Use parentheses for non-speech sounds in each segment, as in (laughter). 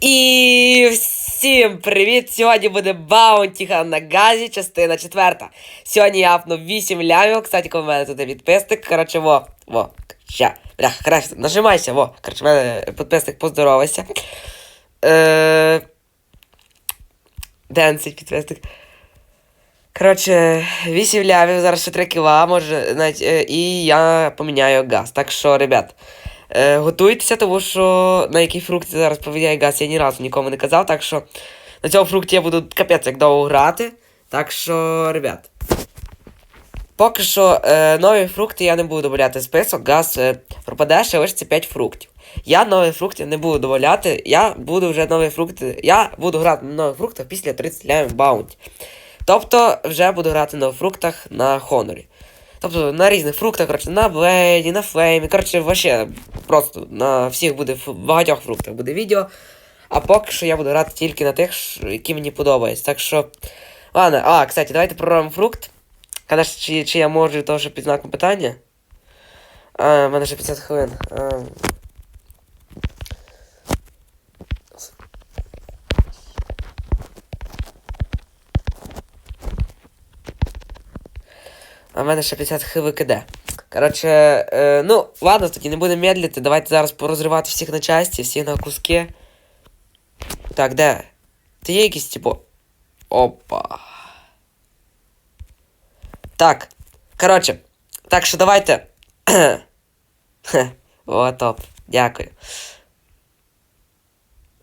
І всім привіт! Сьогодні буде Баунтіха на газі, частина четверта. Сьогодні я апнув 8 лямів. Кстати, в мене тут підписник. Коротше, во, во, ща. Бля, краще, нажимайся, во. Коротше, в мене підписник поздоровайся. Е... Де підписник? Коротше, 8 лямів, зараз ще 3 кіла, може, навіть, е, і я поміняю газ. Так що, ребят, е, готуйтеся, тому що на який фрукт зараз поміняю газ, я ні разу нікому не казав, так що на цьому фрукті я буду капець як довго грати. Так що, ребят. Поки що е, нові фрукти я не буду додавати список, газ е, пропаде ще лише 5 фруктів. Я нові фрукти не буду додавати, я буду вже нові фрукти. Я буду грати на нових фруктах після 30 лямів баунті. Тобто вже буду грати на фруктах на Хонорі. Тобто на різних фруктах, коротше, на Блейді, на Флеймі. Коротше, вообще просто на всіх буде багатьох фруктах буде відео. А поки що я буду грати тільки на тих, які мені подобаються. Так що. Ладно, а, кстати, давайте проробимо фрукт. Конечно чи, чи я можу тоже під знаком питання? А, в мене ще 50 хвилин. А, А в мене ще 50 хвилин киде. Коротше, е, ну, ладно, тоді не будемо медлити. Давайте зараз порозривати всіх на часті, всіх на куски. Так, де? Ти є якісь, типу. Опа. Так. Коротше. Так що давайте. (coughs) О, топ. Дякую.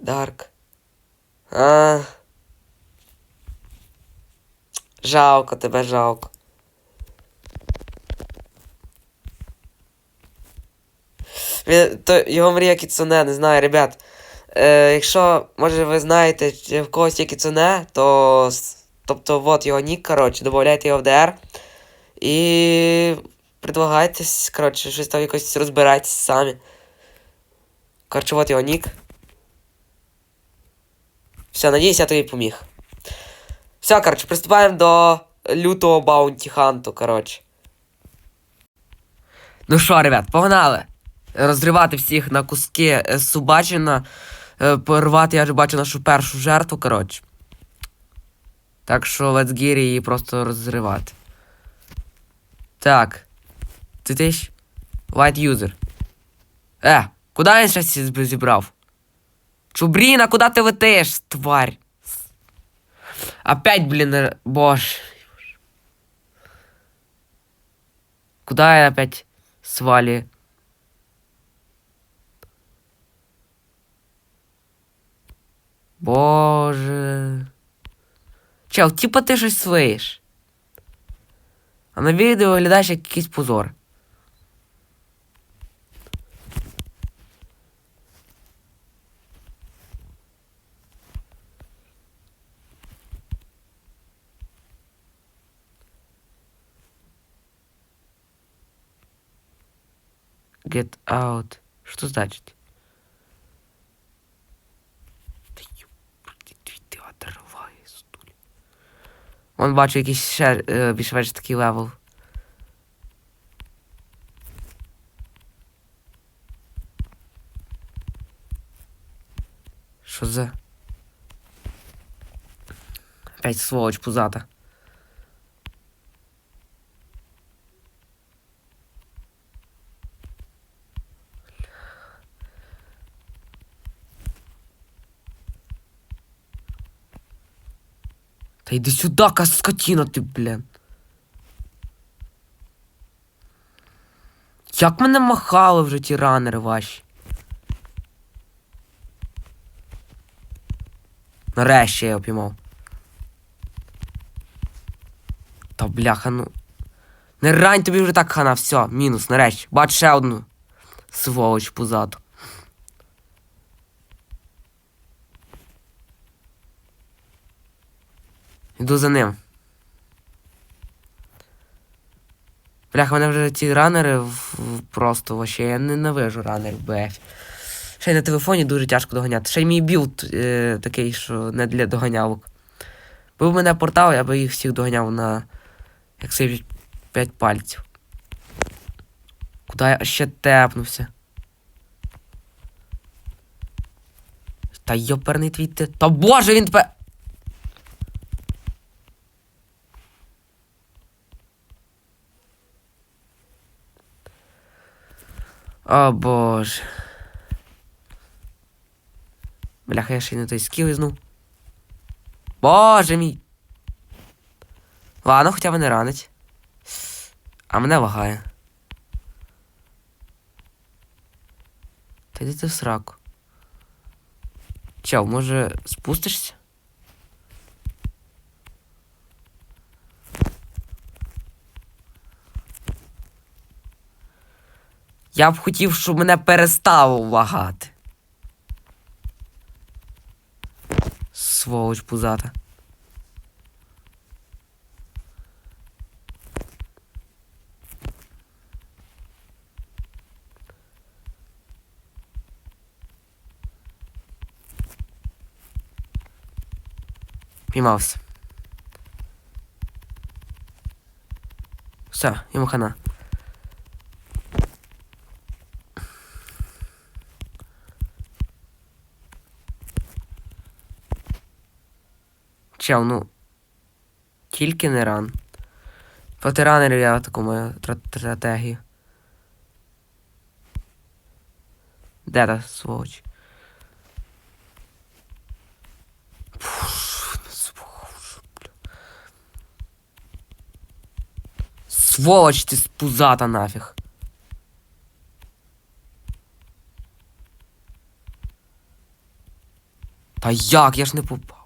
Дарк. А. Жалко тебе, жалко. То його мрія кіцуне, не знаю, ребят. Е, якщо, може, ви знаєте, в когось є кіцуне, то. Тобто, от його нік, коротше, додавайте його в DR. І. Предлагайтесь, коротше, щось там якось розбирайтесь самі. Коротше, от його нік. Все, надіюсь, я тобі поміг. Все, коротше, приступаємо до лютого баунті ханту, коротше. Ну що, ребят, погнали! Розривати всіх на куски е, Субачина. Е, Порвати, я вже бачу нашу першу жертву, коротше. Так що let's get її просто розривати. Так. Ти ти ж? White user. Е, куди він щас зібрав? Чубріна, куди ти летиш, тварь? Опять, блін, е, боже. Куда я опять свали? Боже. Чел, типа ти щось свиєш. А на відео виглядаєш як якийсь позор. Get out. Що значить? Вон бачу якийсь ще е, більш-менш такий левел. Що за? Опять сволоч пузата. Йди сюди, скотіна ти, блін. Як мене махали вже ті ранери ваші? Нарешті я його піймав. Та бляха, ну. Не рань тобі вже так хана, все, мінус, нарешті. Бач ще одну. Сволоч пузату. Йду за ним. Бляха, мене вже ці ранери в- в- просто вообще. Я ненавижу ранерів БФ. Ще й на телефоні дуже тяжко доганяти. Ще й мій білд е, такий, що не для доганявок. Був мене портал, я би їх всіх доганяв на. Як сиві 5 пальців. Куди я ще тепнувся? Та йоперний твій ти. Та боже, він тебе. О боже. Бляха, я ще й не той скіл ізнув. Боже мій. Ладно, хоча б не ранить. А мене лагає. Та йди ти в сраку. Чел, може спустишся? Я б хотів, щоб мене перестало лагати. Сволоч пузата. Піймався. Все, йому хана. Чел, ну. Тільки не ран. Проти ранерів я таку мою тра- стратегію. Де та сволоч? Сволоч, ти спузата нафіг. Та як? Я ж не попав.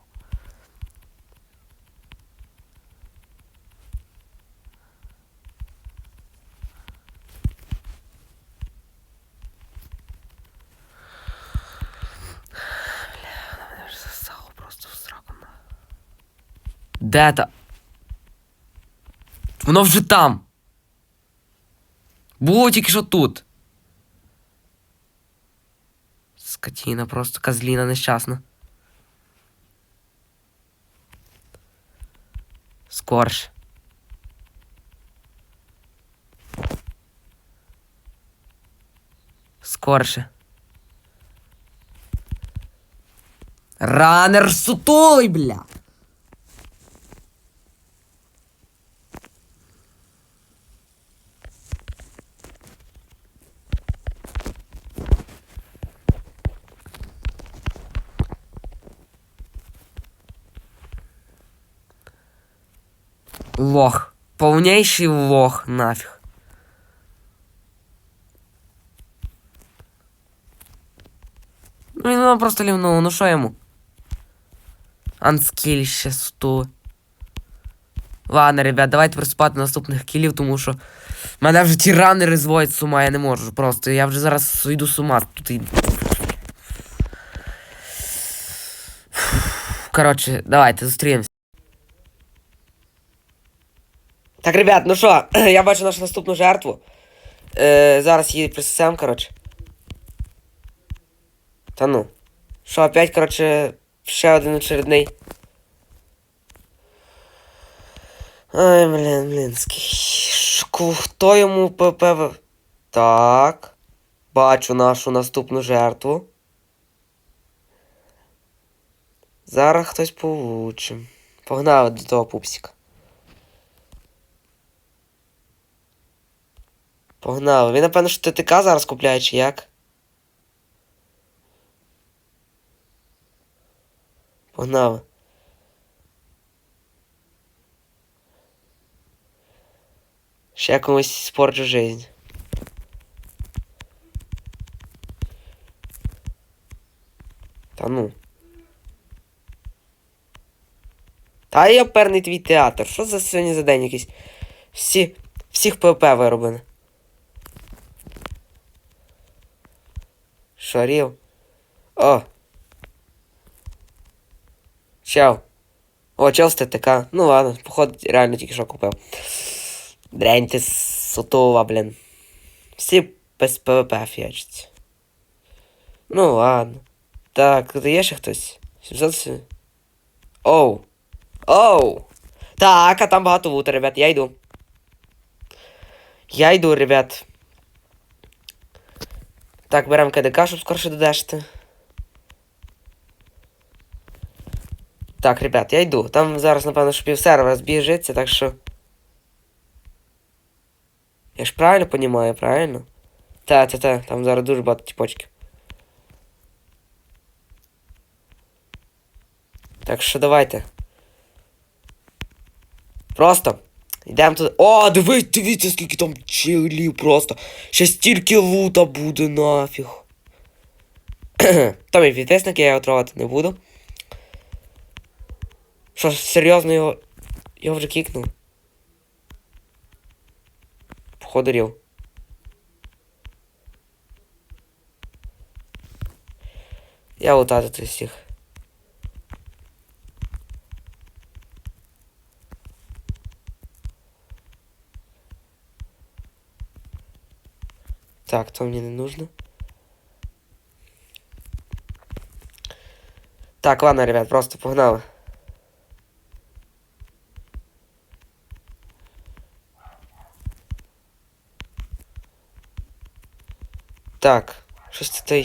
Засало просто в сраку на. Де та? Воно вже там. Було тільки що тут. Скотіна, просто козліна нещасна. Скорше. Скорше. Ранер сутулий, бля. Лох. Полнейший лох, нафиг. Ну, він просто лівнув, ну що йому? Анскіль ще 100. Ладно, ребят, давайте приступати до наступних кілів, тому що мене вже ті ранери зводять з ума, я не можу просто. Я вже зараз йду з ума тут. і- Коротше, давайте зустрінемось. Так, ребят, ну що, (clears throat) я бачу нашу наступну жертву. Е, зараз її присосем, коротше. Та ну. Що, опять, коротше, ще один очередний. Ай, блін, блінський. Хто йому ПП? Так. Бачу нашу наступну жертву. Зараз хтось получим. Погнали до того пупсика. Погнали. Він, напевно, що ТТК зараз купляє, чи як? Погнали. Ще комусь спорчу жизнь. Та ну. Та я перний твій театр. Що за сьогодні за день якийсь? Всі. Всіх ПВП вироблено. Шарів. О. Чел. О, чел з ТТК. Ну ладно, походу, реально тільки що купив. Дрянь ти сутова, блін. Всі без ПВП фіачаться. Ну ладно. Так, тут є ще хтось? 700... Оу. Оу. Так, а там багато лута, ребят, я йду. Я йду, ребят. Так, беремо КДК, щоб скорше додешти. Так, ребят, я йду. Там зараз, напевно, що півсервера збіжиться, так що. Я ж правильно понімаю, правильно? Та, та, та, там зараз дуже багато тіпочків. Так що давайте. Просто. Йдемо туди. О, дивись, дивіться, скільки там челів просто. Ще стільки лута буде нафіг. (clears throat) Там і підписники, я його не буду. Що, серйозно його. Його вже кікнув? Походу рів. Я лутати всіх. Так, то мне не нужно. Так, ладно, ребят, просто погнали. Так, щось це.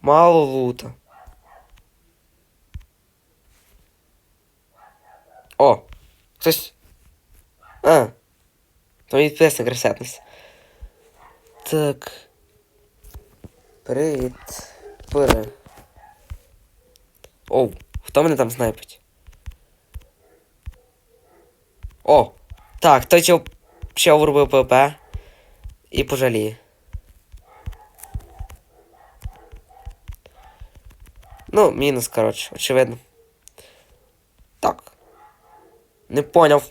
Мало лута. О! Хтось. А. То відписник ресетнувся. Так. Привіт. Пере. Оу, хто мене там снайпить? О! Так, той чел, чел врубив ПВП і пожаліє. Ну, мінус, коротше, очевидно. Так. Не поняв.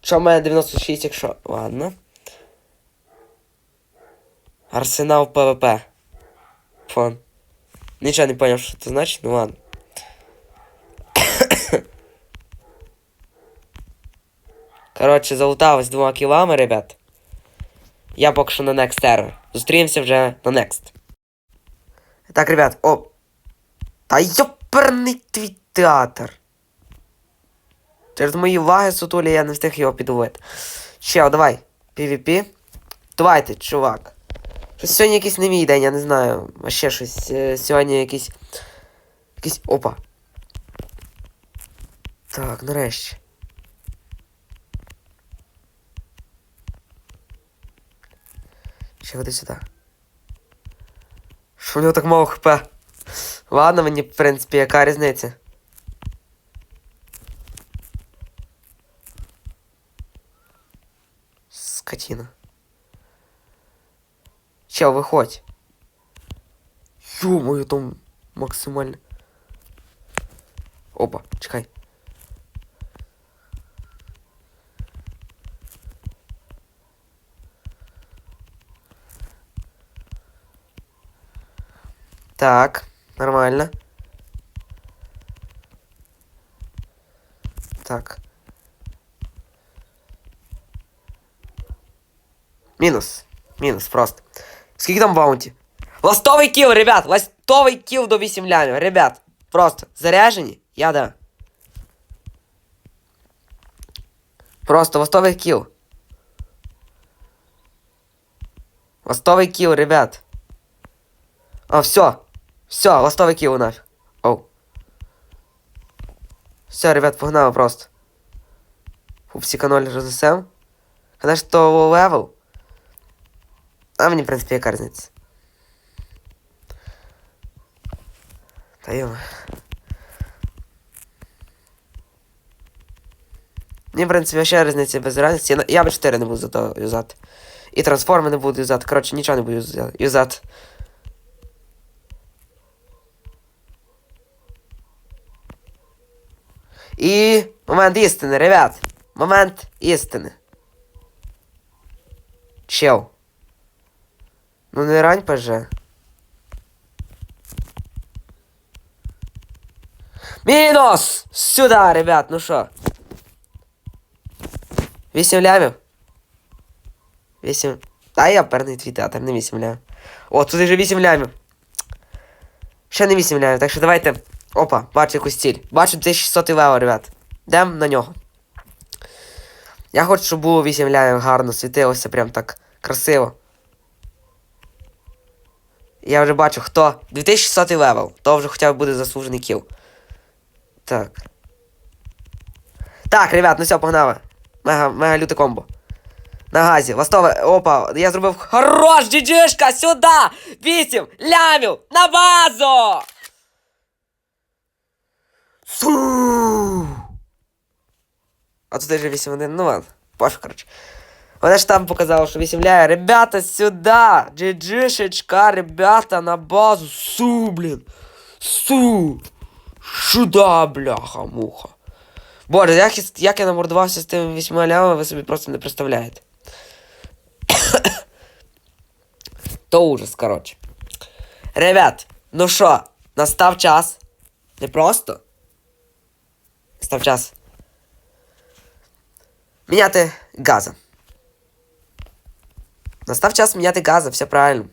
Що в мене 96, якщо. Ладно. Арсенал ПВП. Фон. Нічого не поняв, що це значить, ну ладно. (coughs) Коротше, залуталось двома кілами, ребят. Я поки що на Next Terror. Зустрінемося вже на Next. Так, ребят, о. Та йоперний твій театр. Через мої лаги сутулі я не встиг його підловити. Чел, давай. PvP. Давайте, чувак. Щось сьогодні якийсь не мій день, я не знаю. А ще щось. е, Сьогодні якийсь. Якийсь. Опа. Так, нарешті. Ще води сюди. Що в нього так мало хп? Ладно, мені, в принципі, яка різниця? Скотина. Чел, виходь. Ё-моё, там максимально. Опа, чекай. Так, нормально. Так. Мінус. Мінус, просто. Скільки там баунті? Ластовий кіл, ребят! Ластовий кіл до 8 лямів, ребят. Просто заряжені? Я да. Просто ластовий кіл. Ластовий кіл, ребят. А, все. Все, ластовий кіл нафиг. Оу. Все, ребят, погнали просто. Пупсика 0 рознесем. Конечно, то левел. А мені, в принципі, яка різниця. Та йома. Мені, в принципі, ще різниця без разниці. Я, я Б4 не буду зато юзати. І трансформи не буду юзати. Коротше, нічого не буду юза- юзати. І момент істини, ребят. Момент істини. Чел. Ну не рань поже. Мінус! Сюда, ребят, ну що? Вісім лямів? Вісім. Та я перний твій театр, не вісім лямів. О, тут вже вісім лямів. Ще не вісім лямів, так що давайте. Опа, бачу якусь ціль. Бачу 1600 лево, ребят. Йдем на нього. Я хочу, щоб було 8 лямів гарно світилося, прям так красиво. Я вже бачу, хто. 2600 левел. То вже хоча б буде заслужений кіл. Так. Так, ребят, ну все, погнали. Мега, мега люте комбо. На газі, ластове, опа, я зробив хорош, джиджишка, сюди! Вісім лямів на базу! Су! А тут вже 8 1 ну ладно, пофіг, короче. Вони ж там показали, що 8 ляє. Ребята, сюди! Джиджишечка, ребята, на базу. Су, блін. Су! Сюда, бляха, муха. Боже, як, як я намордувався з тими вісьма лямами, ви собі просто не представляєте. (coughs) То ужас, коротше. Ребят, ну що, настав час. Не просто. Настав час. Міняти газа. Настав час міняти газа, все правильно.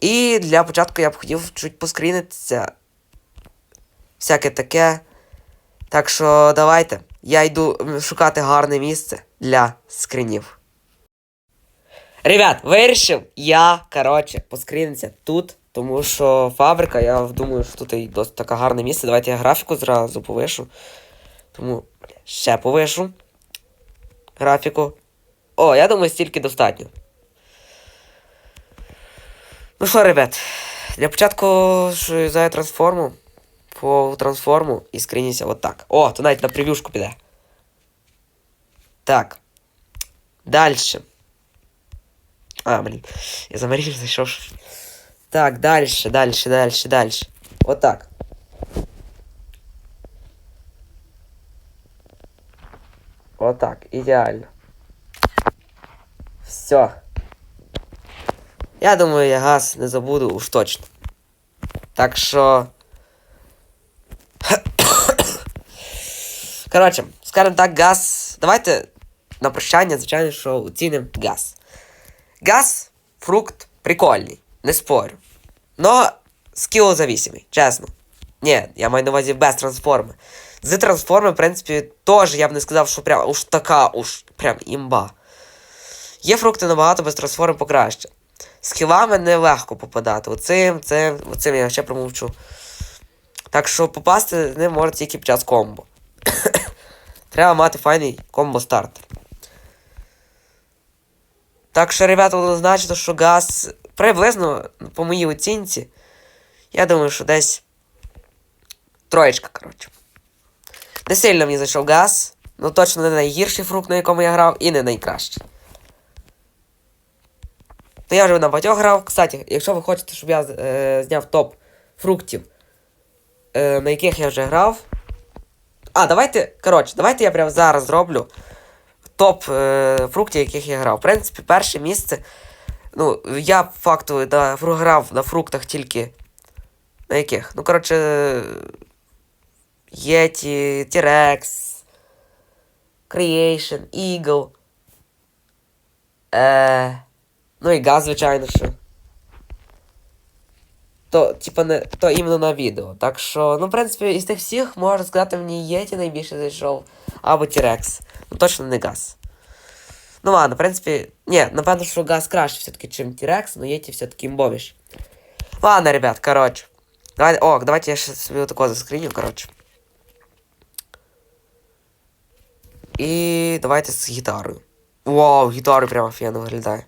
І для початку я б хотів чуть поскрінитися. Всяке таке. Так що давайте. Я йду шукати гарне місце для скринів. Ребят, вирішив я, коротше, поскрінитися тут, тому що фабрика, я думаю, що тут і досить таке гарне місце. Давайте я графіку зразу повишу. Тому ще повишу. Графіку. О, я думаю, стільки достатньо. Ну що, ребят, для початку ж юзаю трансформу. По трансформу і скриніся от так. О, то навіть на прев'юшку піде. Так. Дальше. А, блін. Я замарів, зайшов. Так, дальше, дальше, дальше, дальше. Вот так. Вот так, ідеально. Все. Я думаю, я газ не забуду уж точно. Так що. (coughs) Коротше, скажем так, газ. Давайте на прощання, звичайно, що оцінимо газ. Газ, фрукт прикольний, не спорю. Но скілозавісимий, чесно. Ні, я маю на увазі без трансформи. З трансформи, в принципі, теж я б не сказав, що прям уж така уж прям імба. Є фрукти набагато без трансформи покраще. З хілами нелегко попадати. Оцим, цим, оцим я ще промовчу. Так що попасти ним може тільки під час комбо. (coughs) Треба мати файний комбо стартер. Так що, ребята, однозначно, що газ приблизно, по моїй оцінці, я думаю, що десь троєчка, коротше. Не сильно мені зайшов газ, ну точно не найгірший фрукт, на якому я грав, і не найкращий. То я вже на багатьох грав. Кстати, якщо ви хочете, щоб я е, зняв топ фруктів, е, на яких я вже грав. А, давайте, коротше, давайте я прямо зараз зроблю топ е, фруктів, яких я грав. В принципі, перше місце. Ну, я факту да, грав на фруктах тільки. На яких? Ну, коротше. Єті, T-Rex, Creation, Eagle. Е, ну і газ, звичайно, що. То, типа, не, то іменно на відео. Так що, ну, в принципі, із тих всіх, можна сказати, мені Єті найбільше зайшов. Або T-Rex. Ну, точно не газ. Ну ладно, в принципі, ні, напевно, що газ краще все-таки, чим T-Rex, но Єті все-таки імбовіш. Ладно, ребят, коротше. Давайте, о, давайте я ще собі отако заскріню, коротше. І давайте з гітарою. Вау, гітарою прямо офігенно виглядає.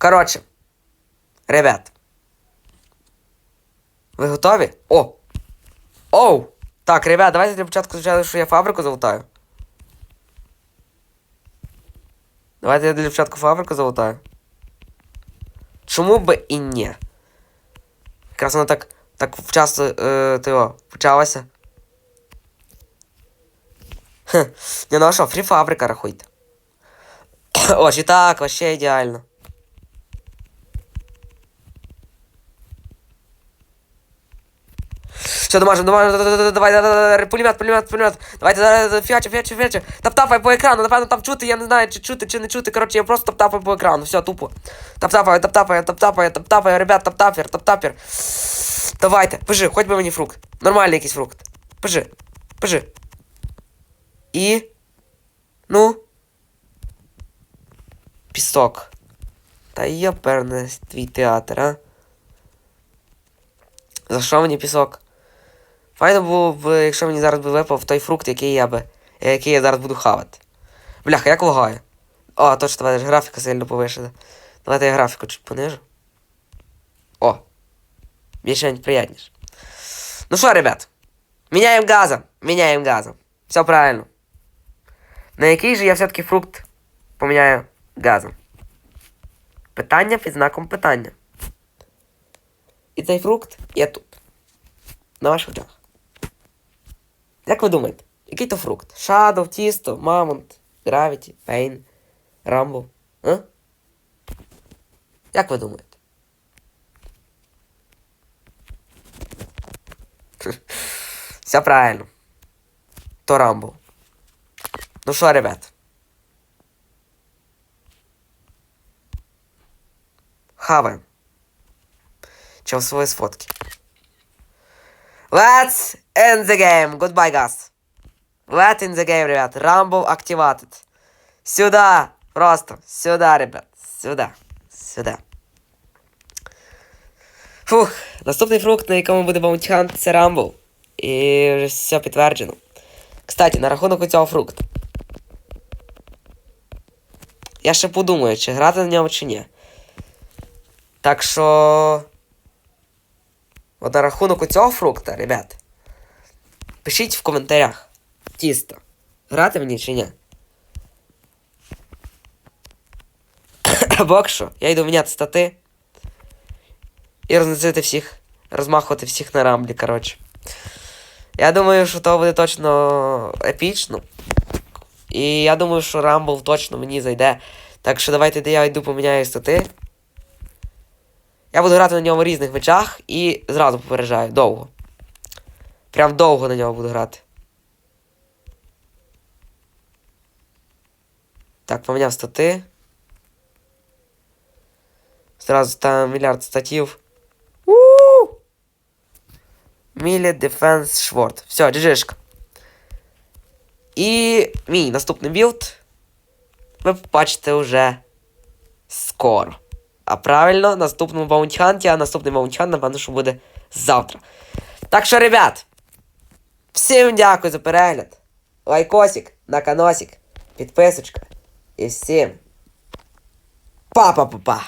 Коротше. Ребят. Ви готові? О! Оу! Так, ребят, давайте для початку звичайно, що я фабрику залутаю. Давайте я для початку фабрику залутаю. Чому би і ні? Якраз вона так, так вчасно е, того. Хе. Не, ну а що, фрі фабрика рахуйте. Ось і так, вообще ідеально. Все, домажем, домажем, давай, давай, пулемет, пулемет, пулемет. Давайте, давай, фіаче, фіаче, фіаче. Тап-тапай по екрану, напевно, там чути, я не знаю, чи чути, чи не чути. Коротше, я просто тап-тапаю по екрану, все, тупо. Тап-тапаю, тап-тапаю, тап-тапаю, тап-тапаю, ребят, тап-тапер. Давайте, пиши, хоч би мені фрукт. Нормальний якийсь фрукт. Пиши, пиши. І. Ну. Пісок. Та йоперне твій театр, а. За що мені пісок? Файно було б, якщо мені зараз би випав той фрукт, який я би. який я зараз буду хавати. Бляха, як лагає. О, точно, давай ж графіка сильно повишена. Давайте я графіку чуть понижу. О! Більше приятніше. Ну що, ребят, міняємо газом. Міняємо газом. Все правильно. На який же я все-таки фрукт поміняю газом? Питання під знаком питання. І цей фрукт є тут. На ваших очах. Як ви думаєте, який то фрукт? Shadow, тісто, мамонт, Gravity, Pain, Rumble? А? Як ви думаєте? (laughs) Все правильно. То Rumble. Ну що, ребят? Хаваем. Чем свои сфотки. Let's end the game. Goodbye, guys. Let's end the game, ребят. Rumble activated. Сюда. Просто. Сюда, ребят. Сюда. Сюда. Фух. Наступний фрукт, на якому буде баунтіхант, це Rumble. І вже все підтверджено. Кстати, на рахунок цього фрукту. Я ще подумаю, чи грати на ньому, чи ні. Так що. От на рахунок цього фрукта, ребят. Пишіть в коментарях. Тісто. Грати мені чи ні? (coughs) Що, я йду міняти стати. І розносити всіх. Розмахувати всіх на рамблі, коротше. Я думаю, що то буде точно епічно. І я думаю, що Рамбл точно мені зайде. Так що давайте я йду поміняю стати. Я буду грати на ньому в різних мечах і зразу попереджаю, довго. Прям довго на нього буду грати. Так, поміняв стати. Зразу там мільярд статів. у Мілі Дефенс Шворд. Все, джижишка. І мій наступний білд ви побачите вже скоро. А правильно, наступному баунтіханті, а наступний баунтіхант, напевно, що буде завтра. Так що, ребят, всім дякую за перегляд. Лайкосик, наканосик, підписочка. І всім па-па-па-па.